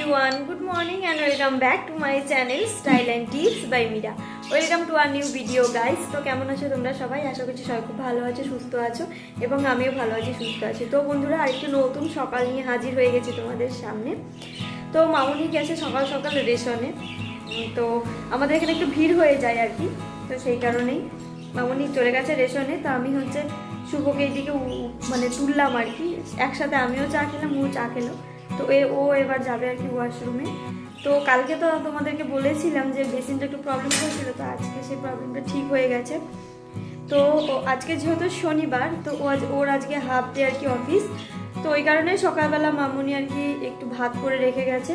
Everyone good morning and welcome back to my channel style and tips by Mira welcome to our new video guys তো কেমন আছো তোমরা সবাই? আশা করছি সবাই খুব ভালো আছো, সুস্থ আছো এবং আমিও ভালো আছি, সুস্থ আছি। তো বন্ধুরা, আরেকটু নতুন সকাল নিয়ে হাজির হয়ে গেছি তোমাদের সামনে। তো মামুনি গেছে সকাল সকাল রেশনে। তো আমাদের এখানে একটু ভিড় হয়ে যায় আর কি। তো সেই কারণেই মামুনি চলে গেছে রেশনে। তো আমি হচ্ছে শুভকে এইদিকে মানে তুললাম আর কি। একসাথে আমিও চা খেলাম, ও চা খেলো। তো এ, ও এবার যাবে আর কি ওয়াশরুমে তো কালকে তো তোমাদেরকে বলেছিলাম যে বেসিনটা একটু প্রবলেম হয়েছিল, তো আজকে সেই প্রবলেমটা ঠিক হয়ে গেছে। তো আজকে যেহেতু শনিবার, তো ওর আজকে হাফ ডে আর কি অফিস তো ওই কারণে সকালবেলা মামুনি আর কি একটু ভাত করে রেখে গেছে।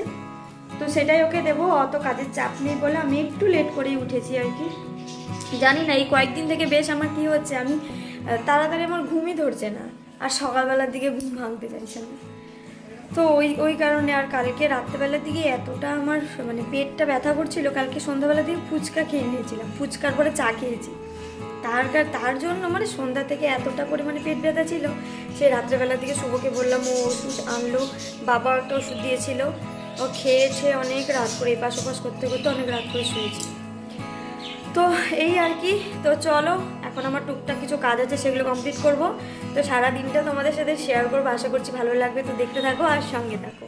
তো সেটাই ওকে দেবো, অত কাজের চাপ নেই বলে আমি একটু লেট করেই উঠেছি আর কি। জানি না, এই কয়েকদিন থেকে বেশ আমার কি হচ্ছে, আমি তাড়াতাড়ি আমার ঘুমই ধরছে না। আর সকালবেলার দিকে ঘুম ভাঙতে চাইছে না। তো ওই ওই কারণে আর কালকে রাত্রেবেলার দিকে এতটা আমার মানে পেটটা ব্যথা করছিল, কালকে সন্ধ্যাবেলার দিকে ফুচকা খেয়ে নিয়েছিলাম, ফুচকার পরে চা খেয়েছি। তার তার জন্য মানে সন্ধ্যা থেকে এতটা পরিমাণে পেট ব্যথা ছিল সেই রাত্রেবেলার দিকে শুভকে বললাম, ও ওষুধ আনলো, বাবা একটা ওষুধ দিয়েছিল, ও খেয়েছে অনেক রাত করে, এপাশ ওপাশ করতে করতে অনেক রাত করে শুয়েছি। তো এই আর কি। তো চলো, এখন আমার টুকটাক কিছু কাজ আছে, সেগুলো কমপ্লিট করব। তো সারা দিনটা তোমাদের সাথে শেয়ার করব, আশা করছি ভালো লাগবে। তো দেখতে থাকো আর সঙ্গে থাকো।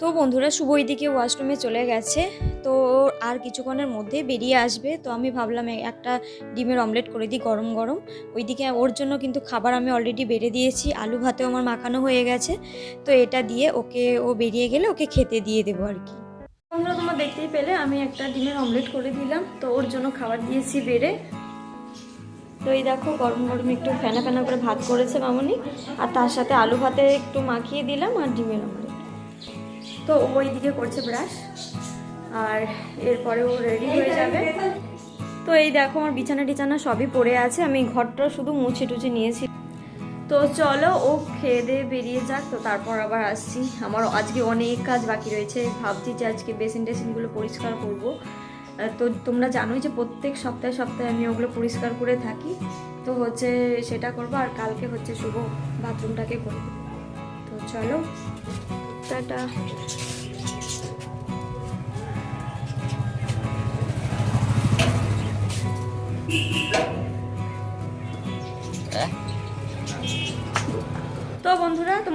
তো বন্ধুরা, শুভ ওইদিকে ওয়াশরুমে চলে গেছে। তো আর কিছুক্ষণের মধ্যে বেরিয়ে আসবে। তো আমি ভাবলাম একটা ডিমের অমলেট করে দিই গরম গরম। ওইদিকে ওর জন্য কিন্তু খাবার আমি অলরেডি বেড়ে দিয়েছি। আলু ভাতেও আমার মাখানো হয়ে গেছে। তো এটা দিয়ে ওকে, ও বেরিয়ে গেলে ওকে খেতে দিয়ে দেবো আর কি। তোমরা তোমরা দেখতেই পেলে, আমি একটা ডিমের অমলেট করে দিলাম। তো ওর জন্য খাবার দিয়েছি বেড়ে। তো এই দেখো, গরম গরম একটু ফেনা ফেনা করে ভাত করেছে মামনি। আর তার সাথে আলু ভাতে একটু মাখিয়ে দিলাম আর ডিমের অমলেট। তো ও ওইদিকে করছে ব্রাশ, আর এরপরে ও রেডি হয়ে যাবে। তো এই দেখো, আমার বিছানা টিছানা সবই পড়ে আছে। আমি ঘরটা শুধু মুছে টুছে নিয়েছি। তো চলো ও খেয়ে দিয়ে বেরিয়ে যাক, তো তারপর আবার আসছি। আমার আজকে অনেক কাজ বাকি রয়েছে, ভাবছি যে আজকে বেসিন টেসিনগুলো পরিষ্কার করব। তো তোমরা জানোই যে প্রত্যেক সপ্তাহে সপ্তাহে আমি ওগুলো পরিষ্কার করে থাকি। তো হচ্ছে সেটা করব আর কালকে হচ্ছে শুভ বাথরুমটাকে করব। তো চলো, টাটা।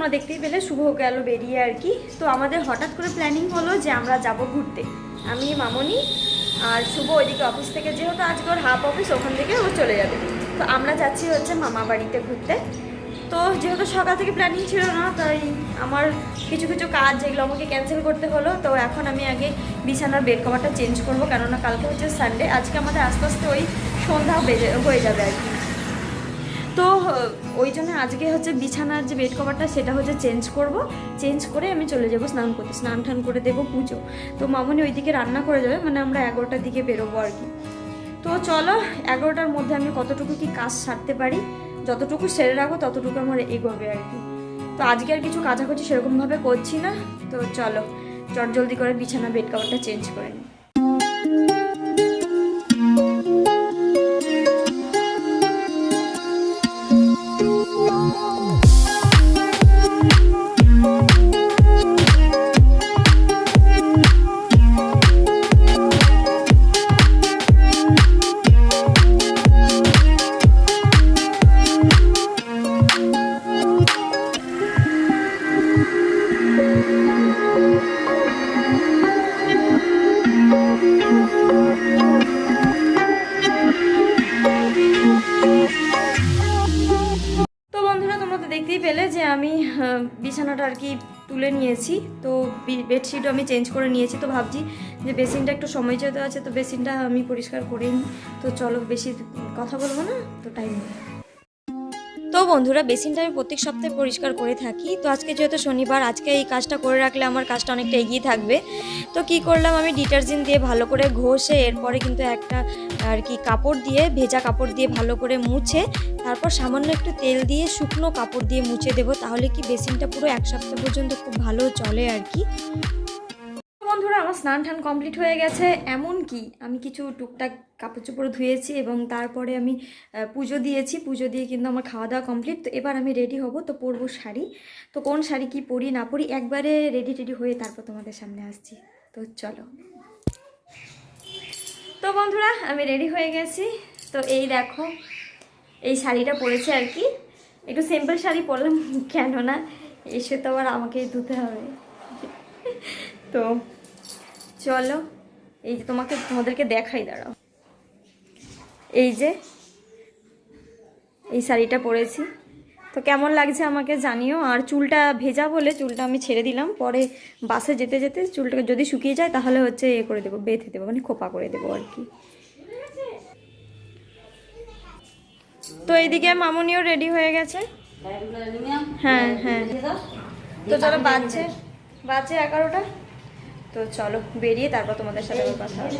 তোমরা দেখতেই পেলে শুভ গেল বেরিয়ে আর কি। তো আমাদের হঠাৎ করে প্ল্যানিং হলো যে আমরা যাব ঘুরতে। আমি, মামনি আর শুভ ওইদিকে অফিস থেকে, যেহেতু আজকে ওর হাফ অফিস ওখান থেকে ও চলে যাবে। তো আমরা যাচ্ছি হচ্ছে মামা বাড়িতে ঘুরতে। তো যেহেতু সকাল থেকে প্ল্যানিং ছিল না, তাই আমার কিছু কিছু কাজ যেগুলো আমাকে ক্যান্সেল করতে হলো, তো এখন আমি আগে বিছানার বেড কভারটা চেঞ্জ করব। কেননা কালকে হচ্ছে সানডে আজকে আমাদের আস্তে আস্তে ওই সন্ধ্যা হয়ে যাবে আর কি। তো ওই জন্য আজকে হচ্ছে বিছানার যে বেড কভারটা সেটা হচ্ছে চেঞ্জ করব। চেঞ্জ করে আমি চলে যাব স্নান করতে। স্নান টান করে দেবো পুজো। তো মামনি ওইদিকে রান্না করে যাবে মানে আমরা এগারোটার দিকে বেরোবো আর কি। তো চলো, এগারোটার মধ্যে আমি কতটুকু কি কাজ সারতে পারি, যতটুকু সেরে রাখব, ততটুকু আমার এগোবে আর কি। তো আজকে আর কিছু কাছাকাছি সেরকমভাবে করছি না। তো চলো চট জলদি করে বিছানা বেড কভারটা চেঞ্জ করে নিই আমি বিছানাটা আর কি তুলে নিয়েছি। তো বেডশিটও আমি চেঞ্জ করে নিয়েছি। তো ভাবছি যে বেসিনটা একটু সময় যেতে আছে, তো বেসিনটা আমি পরিষ্কার করেই নিই তো চলো বেশি কথা বলব না, তো টাইম তো বন্ধুরা বেসিনটা আমি প্রত্যেক সপ্তাহে পরিষ্কার করে থাকি। তো আজকে যেহেতু শনিবার, আজকে এই কাজটা করে রাখলে আমার কাজটা অনেকটা এগিয়ে থাকবে। তো কি করলাম, আমি ডিটারজেন্ট দিয়ে ভালো করে ঘষে, এরপরে কিন্তু একটা আর কি কাপড় দিয়ে, ভেজা কাপড় দিয়ে ভালো করে মুছে, তারপর সামান্য একটু তেল দিয়ে শুকনো কাপড় দিয়ে মুছে দেবো, তাহলে কি বেসিনটা পুরো এক সপ্তাহ পর্যন্ত খুব ভালো চলে আর কি। বন্ধুরা আমার স্নান টান কমপ্লিট হয়ে গেছে, এমন কি? আমি কিছু টুকটাক কাপড় চোপড় ধুয়েছি এবং তারপরে আমি পুজো দিয়েছি। পুজো দিয়ে কিন্তু আমার খাওয়া দাওয়া কমপ্লিট তো এবার আমি রেডি হব, তো পরবো শাড়ি। তো কোন শাড়ি কি পরি, না পরি, একবারে রেডি টেডি হয়ে তারপর তোমাদের সামনে আসছি। তো চলো। তো বন্ধুরা, আমি রেডি হয়ে গেছি। তো এই দেখো, এই শাড়িটা পরেছে আর কি। একটু সিম্পল শাড়ি পরলাম, কেননা এসে তো আবার আমাকে ধুতে হবে। তো চলো, এই যে তোমাকে, তোমাদেরকে দেখাই, দাঁড়াও। এই যে, এই শাড়িটা পরেছি। তো কেমন লাগছে আমাকে জানিও? আর চুলটা ভেজা বলে চুলটা আমি ছেড়ে দিলাম। পরে বাসে যেতে যেতে চুলটাকে যদি শুকিয়ে যায়, তাহলে হচ্ছে এ করে দেবো, বেঁধে দেবো মানে খোপা করে দেবো আর কি। তো এইদিকে মামুনিও রেডি হয়ে গেছে। হ্যাঁ হ্যাঁ। তো চলো বাজছে বাজছে এগারোটা। তো চলো বেরিয়ে তারপর তোমাদের সাথে কথা হবে।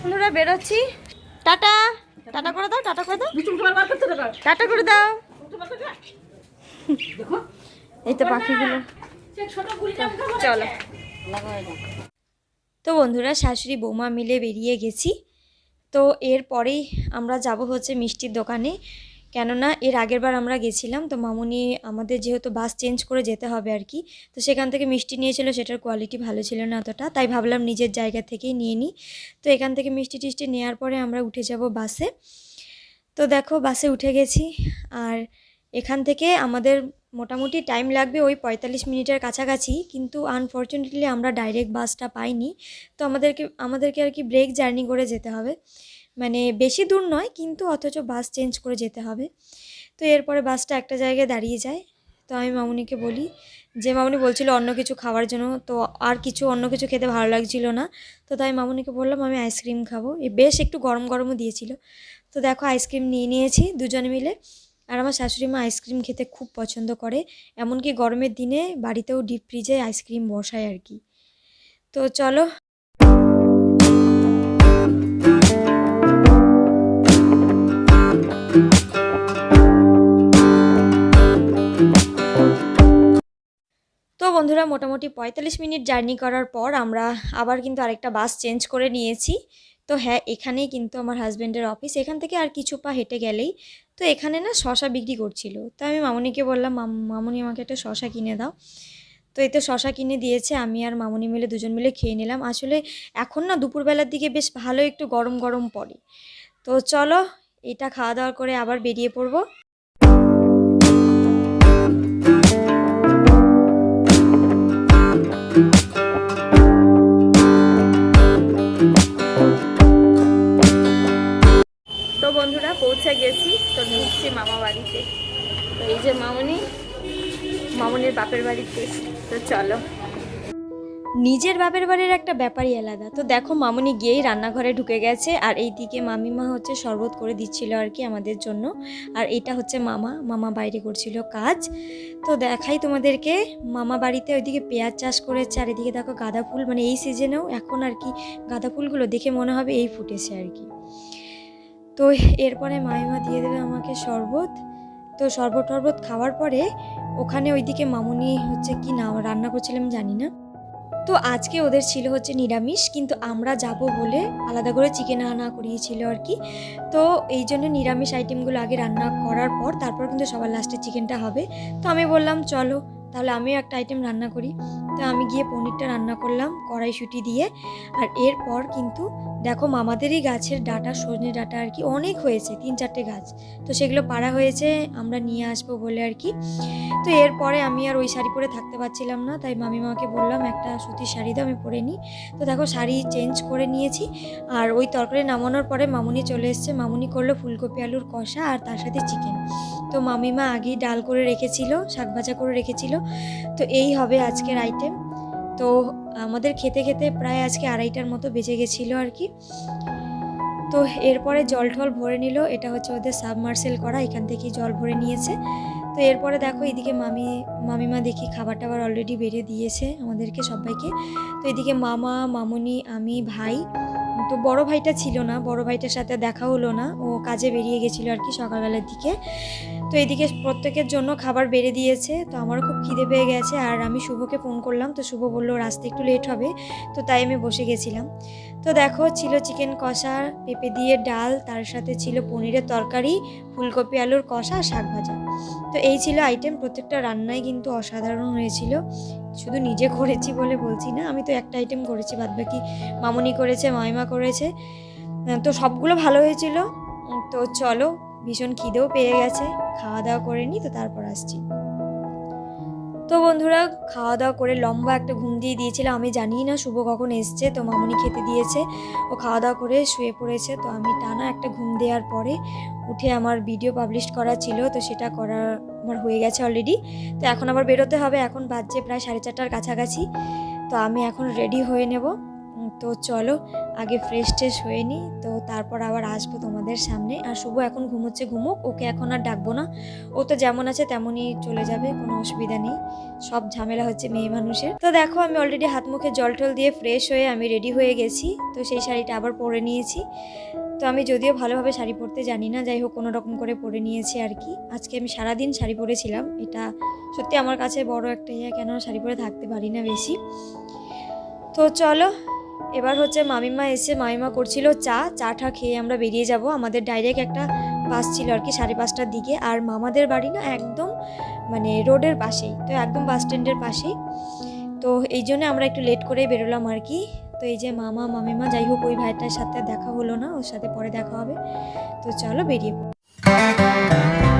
বন্ধুরা বেরোচ্ছি। টাটা। টাটা করে দাও টাটা করে দাও। টাটা করে দাও। এই তো পাখিগুলো চলো। তো বন্ধুরা শাশুড়ি বৌমা মিলে বেরিয়ে গেছি। তো এরপরেই আমরা যাব হচ্ছে মিষ্টির দোকানে। কেননা এর আগের বার আমরা গেছিলাম, তো মামুনি আমাদের যেহেতু বাস চেঞ্জ করে যেতে হবে আর কি, তো সেখান থেকে মিষ্টি নিয়েছিল, সেটার কোয়ালিটি ভালো ছিল না অতটা, তাই ভাবলাম নিজের জায়গা থেকেই নিয়ে নিই। তো এখান থেকে মিষ্টি টিষ্টি নেওয়ার পরে আমরা উঠে যাব বাসে তো দেখো বাসে উঠে গেছি, আর এখান থেকে আমাদের মোটামুটি টাইম লাগবে ওই পঁয়তাল্লিশ মিনিটের কাছাকাছি, কিন্তু আনফর্চুনেটলি আমরা ডাইরেক্ট বাসটা পাইনি, তো আমাদেরকে আমাদেরকে আর কি ব্রেক জার্নি করে যেতে হবে। মানে বেশি দূর নয়, কিন্তু অথচ বাস চেঞ্জ করে যেতে হবে। তো এরপরে বাসটা একটা জায়গায় দাঁড়িয়ে যায়। তো আমি মামুনিকে বলি যে, মামুনি বলছিল অন্য কিছু খাওয়ার জন্য, তো আর কিছু অন্য কিছু খেতে ভালো লাগছিল না। তো তাই মামুনিকে বললাম, আমি আইসক্রিম খাব। এ বেশ একটু গরম গরমও দিয়েছিল। তো দেখো আইসক্রিম নিয়ে নিয়েছি দুজনে মিলে। আর আমার শাশুড়ি মা আইসক্রিম খেতে খুব পছন্দ করে, এমনকি গরমের দিনে বাড়িতেও ডিপ ফ্রিজে আইসক্রিম বসায় আর কি। তো চলো বন্ধুরা, মোটামুটি পঁয়তাল্লিশ মিনিট জার্নি করার পর আমরা আবার কিন্তু আরেকটা বাস চেঞ্জ করে নিয়েছি। তো হ্যাঁ এখানেই কিন্তু আমার হাজব্যান্ডের অফিস। এখান থেকে আর কিছু পা হেঁটে গেলেই তো এখানে না শশা বিক্রি করছিল। তো আমি মামুনিকে বললাম মামুনি আমাকে একটা শশা কিনে দাও। তো এতে শশা কিনে দিয়েছে, আমি আর মামুনি মিলে দুজন মিলে খেয়ে নিলাম। আসলে এখন না দুপুরবেলার দিকে বেশ ভালো একটু গরম গরম পড়ে। তো চলো, এটা খাওয়া দাওয়া করে আবার বেরিয়ে পড়ব। গেছি তো ঢুকছি মামা বাড়িতে। তো এই যে মামনি, মামনির বাপের বাড়িতে। তো চলো। নিজের বাপের বাড়ির একটা ব্যাপারই আলাদা। তো দেখো, মামনি গিয়েই রান্নাঘরে ঢুকে গেছে আর এইদিকে মামিমা হচ্ছে শরবত করে দিচ্ছিল আর কি আমাদের জন্য। আর এটা হচ্ছে মামা মামা বাইরে করছিল কাজ। তো দেখাই তোমাদেরকে, মামা বাড়িতে ওইদিকে পেঁয়াজ চাষ করেছে আর এদিকে দেখো গাঁদা ফুল মানে এই সিজনেও এখন আর কি গাঁদা ফুলগুলো দেখে মনে হবে এই ফুটেছে আর কি। তো এরপরে মামিমা দিয়ে দেবে আমাকে শরবত। তো শরবত টরবত খাওয়ার পরে ওখানে ওইদিকে মামুনি হচ্ছে কি না রান্না করছিলাম জানি না। তো আজকে ওদের ছিল হচ্ছে নিরামিষ, কিন্তু আমরা যাব বলে আলাদা করে চিকেন আনা করিয়েছিল আর কি। তো এই জন্য নিরামিষ আইটেমগুলো আগে রান্না করার পর তারপর কিন্তু সবার লাস্টে চিকেনটা হবে। তো আমি বললাম, চলো তাহলে আমিও একটা আইটেম রান্না করি। তো আমি গিয়ে পনিরটা রান্না করলাম কড়াইশুঁটি দিয়ে। আর এরপর কিন্তু দেখো মামাদেরই গাছের ডাটা, সজনে ডাটা আর কি অনেক হয়েছে, তিন চারটে গাছ। তো সেগুলো পাড়া হয়েছে, আমরা নিয়ে আসব বলে আর কি। তো এরপরে আমি আর ওই শাড়ি পরে থাকতে পারছিলাম না, তাই মামিমাকে বললাম, একটা সুতির শাড়ি দাও, আমি পরে নিই। তো দেখো শাড়ি চেঞ্জ করে নিয়েছি। আর ওই তরকারি নামানোর পরে মামুনি চলে এসছে। মামুনি করল ফুলকপি, আলুর কষা আর তার সাথে চিকেন তো মামিমা আগেই ডাল করে রেখেছিল, শাক ভাজা করে রেখেছিল। তো এই হবে আজকের আইটেম তো আমাদের খেতে খেতে প্রায় আজকে আড়াইটার মতো বেজে গেছিল আর কি। তো এরপরে জল টল ভরে নিল। এটা হচ্ছে ওদের সাবমার্সেল করা, এখান থেকেই জল ভরে নিয়েছে। তো এরপরে দেখো এদিকে মামি, মামিমা দেখি খাবার টাবার অলরেডি বেড়ে দিয়েছে আমাদেরকে সবাইকে। তো এদিকে মামা, মামুনি, আমি, ভাই, তো বড় ভাইটা ছিল না, বড় ভাইটার সাথে দেখা হলো না। ও কাজে বেরিয়ে গেছিল আর কি সকালবেলার দিকে। তো এদিকে প্রত্যেকের জন্য খাবার বেড়ে দিয়েছে। তো আমারও খুব খিদে পেয়ে গেছে আর আমি শুভকে ফোন করলাম। তো শুভ বলল রাস্তা একটু লেট হবে। তো তাই আমি বসে গেছিলাম। তো দেখো, ছিল চিকেন কষা, পেঁপে দিয়ে ডাল, তার সাথে ছিল পনিরের তরকারি, ফুলকপি আলুর কষা, শাক ভাজা। তো এই ছিল আইটেম প্রত্যেকটা রান্নাই কিন্তু অসাধারণ হয়েছিল। শুধু নিজে করেছি বলে বলছি না, আমি তো একটা আইটেম করেছি, বাদবাকি মামুনি করেছে, মামিমা করেছে। তো সবগুলো ভালো হয়েছিল। তো চলো ভীষণ খিদেও পেয়ে গেছে। খাওয়া দাওয়া করে নি, তো তারপর আসছি। তো বন্ধুরা খাওয়া দাওয়া করে লম্বা একটা ঘুম দিয়ে দিয়েছিলাম আমি জানি না শুভ কখন এসছে, তো মামনি খেতে দিয়েছে। ও খাওয়া দাওয়া করে শুয়ে পড়েছে, তো আমি টানা একটা ঘুম দেওয়ার পরে উঠে আমার ভিডিও পাবলিশ করা ছিল, তো সেটা করা আমার হয়ে গেছে অলরেডি তো এখন আবার বেরোতে হবে, এখন বাজছে প্রায় সাড়ে চারটার কাছাকাছি। তো আমি এখন রেডি হয়ে নেব। তো চলো আগে ফ্রেশ ট্রেশ হয়ে নিই তো তারপর আবার আসব তোমাদের সামনে। আর শুভ এখন ঘুমোচ্ছে, ঘুমুক, ওকে এখন আর ডাকবো না। ও তো যেমন আছে তেমনই চলে যাবে, কোনো অসুবিধা নেই। সব ঝামেলা হচ্ছে মেয়ে মানুষের। তো দেখো, আমি অলরেডি হাত মুখে জল টল দিয়ে ফ্রেশ হয়ে আমি রেডি হয়ে গেছি। তো সেই শাড়িটা আবার পরে নিয়েছি। তো আমি যদিও ভালোভাবে শাড়ি পরতে জানি না, যাই হোক কোনো রকম করে পরে নিয়েছি আর কি। আজকে আমি সারাদিন শাড়ি পরেছিলাম, এটা সত্যি আমার কাছে বড় একটা ইয়ে কেন শাড়ি পরে থাকতে পারি না বেশি। তো চলো এবার হচ্ছে মামিমা এসে মামিমা করছিল চা। চাটা খেয়ে আমরা বেরিয়ে যাব। আমাদের ডাইরেক্ট একটা বাস ছিল আর কি সাড়ে পাঁচটার দিকে। আর মামাদের বাড়ি না একদম মানে রোডের পাশেই। তো একদম বাস স্ট্যান্ডের পাশেই। তো এই জন্য আমরা একটু লেট করে বেরোলাম আর কি। তো এই যে মামা, মামিমা, যাই হোক ওই ভাইটার সাথে দেখা হলো না। ওর সাথে পরে দেখা হবে। তো চলো বেরিয়ে পড়ি।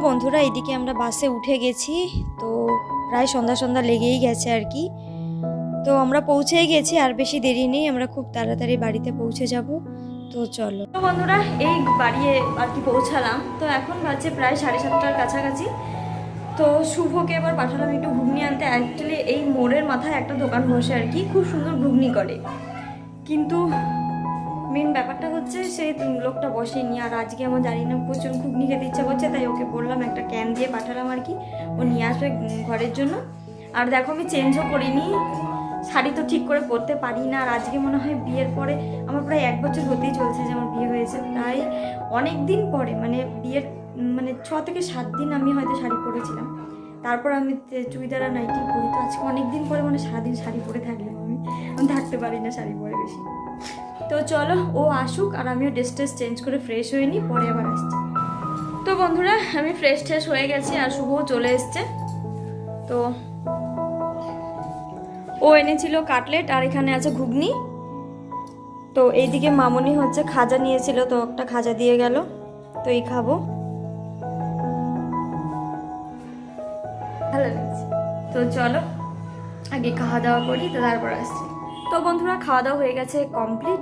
বন্ধুরা, এদিকে আমরা বাসে উঠে গেছি। তো প্রায় সন্ধ্যা সন্ধ্যা লেগেই গেছে আর কি। তো আমরা পৌঁছেই গেছি, আর বেশি দেরি নেই, আমরা খুব তাড়াতাড়ি বাড়িতে পৌঁছে যাব। তো চলো। তো বন্ধুরা, এই বাড়ি আর কি পৌঁছালাম। তো এখন বাজছে প্রায় সাড়ে সাতটার কাছাকাছি। তো শুভকে এবার পাঠালাম একটু ঘুগনি আনতে। অ্যাকচুয়ালি এই মোড়ের মাথায় একটা দোকান বসে আর কি। খুব সুন্দর ঘুগনি করে। কিন্তু মেন ব্যাপারটা হচ্ছে সেই লোকটা বসেনি আর আজকে আমার জানি না প্রচুর ঘুগনি খেতে ইচ্ছা করছে, তাই ওকে বললাম একটা ক্যান দিয়ে পাঠালাম আর কি। ও নিয়ে আসবে ঘরের জন্য। আর দেখো আমি চেঞ্জও করিনি। শাড়ি তো ঠিক করে পরতে পারি না আর আজকে মনে হয় বিয়ের পরে আমার প্রায় এক বছর হতেই চলছে যে আমার বিয়ে হয়েছে। প্রায় অনেক দিন পরে মানে বিয়ের মানে ছ থেকে সাত দিন আমি হয়তো শাড়ি পরেছিলাম। তারপর আমি চুড়িদার আর নাইটি পরি। তো আজকে অনেক দিন পরে মানে সারাদিন শাড়ি পরে থাকলাম আমি। আমি থাকতে পারি না শাড়ি পরে বেশি। তো চলো, ও আসুক আর আমিও ড্রেস ট্রেস চেঞ্জ করে ফ্রেশ হয়ে নিই, পরে আবার আসছি। তো বন্ধুরা, আমি ফ্রেশ ট্রেশ হয়ে গেছি আর শুভও চলে এসছে। তো ও এনেছিল কাটলেট আর এখানে আছে ঘুগনি। তো এইদিকে মামনি হচ্ছে খাজা নিয়েছিল, তো একটা খাজা দিয়ে গেল, তো এই খাব। ভালো লাগছে। তো চলো, আগে খাওয়া দাওয়া করি, তো তারপর আসছি। তো বন্ধুরা, খাওয়া দাওয়া হয়ে গেছে কমপ্লিট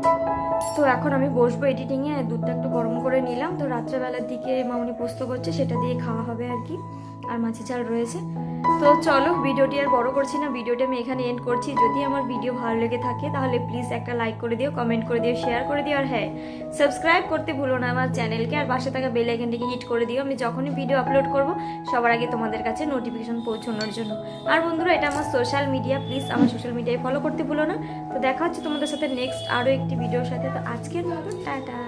তো এখন আমি বসবো এডিটিংয়ে দুধটা একটু গরম করে নিলাম। তো রাত্রেবেলার দিকে মামনি পোস্ত করছে, সেটা দিয়ে খাওয়া হবে আর কি। আর মাছি চাল রয়েছে। তো চলো, ভিডিওটি আর বড় করছি না। ভিডিওটা আমি এখানে এন্ড করছি। যদি আমার ভিডিও ভালো লেগে থাকে, তাহলে প্লিজ একটা লাইক করে দিও কমেন্ট করে দিও শেয়ার করে দিও। আর হ্যাঁ সাবস্ক্রাইব করতে ভুলো না আমার চ্যানেলকে আর পাশে থাকা বেল আইকনটিকে হিট করে দিও। আমি যখনই ভিডিও আপলোড করব, সবার আগে তোমাদের কাছে নোটিফিকেশন পৌঁছানোর জন্য। আর বন্ধুরা, এটা আমার সোশ্যাল মিডিয়া প্লিজ আমার সোশ্যাল মিডিয়ায় ফলো করতে ভুলো না। তো দেখা হচ্ছে তোমাদের সাথে নেক্সট আরও একটি ভিডিওর সাথে। তো আজকের মতো, টাটা।